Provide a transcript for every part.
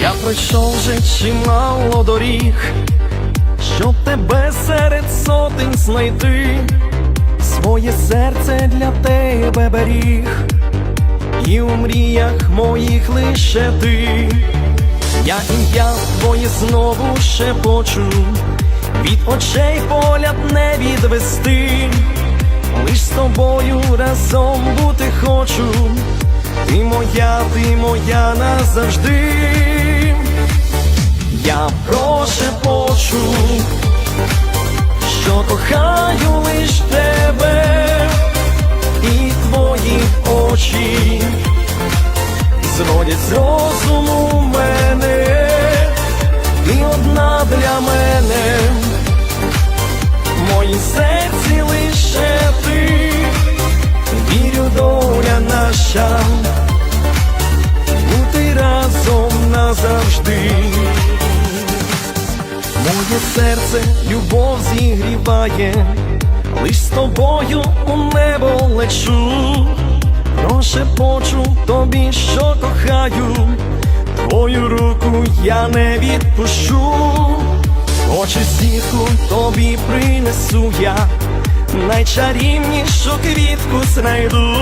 Я пройшов вже чимало доріг, щоб тебе серед сотень знайти, своє серце для тебе беріг, і у мріях моїх лише ти, я ім'я твоє знову шепочу, від очей погляд не відвести, лиш з тобою разом бути хочу. Ти моя, ти моя назавжди. Я прошепочу, для мене, в моїм серці лише ти, вірю, доля наша, бути разом назавжди. Моє серце любов зігріває, лиш з тобою у небо лечу, прошепочу тобі, що кохаю, твою руку я не відпущу, очі зірку тобі принесу я, найчарівнішу квітку знайду,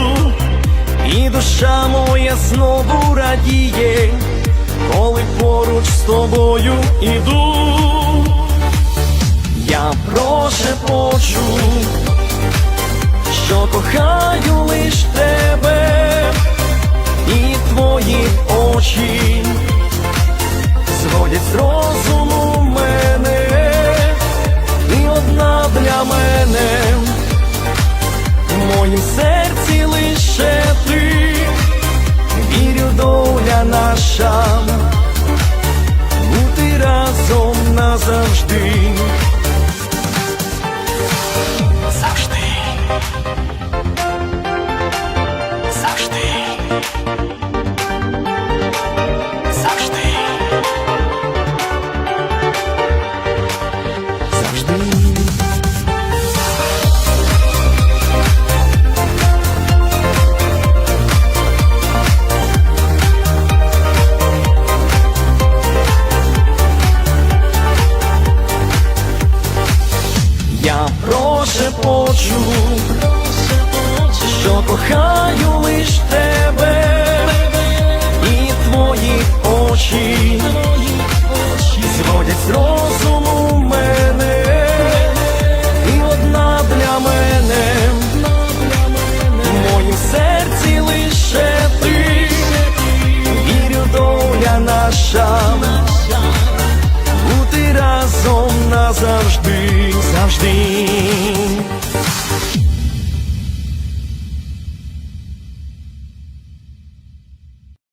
і душа моя знову радіє коли поруч з тобою іду, я прошепочу, що кохаю лиш тебе і твої очі. Зводять з серці лише ти. Вірю, доля наша, прошепочу, що кохаю лиш тебе і твої очі. Зводять з розуму мене, і одна для мене, в моїм серці лише ти, вірю, доля наша. Бути разом назавжди, завжди.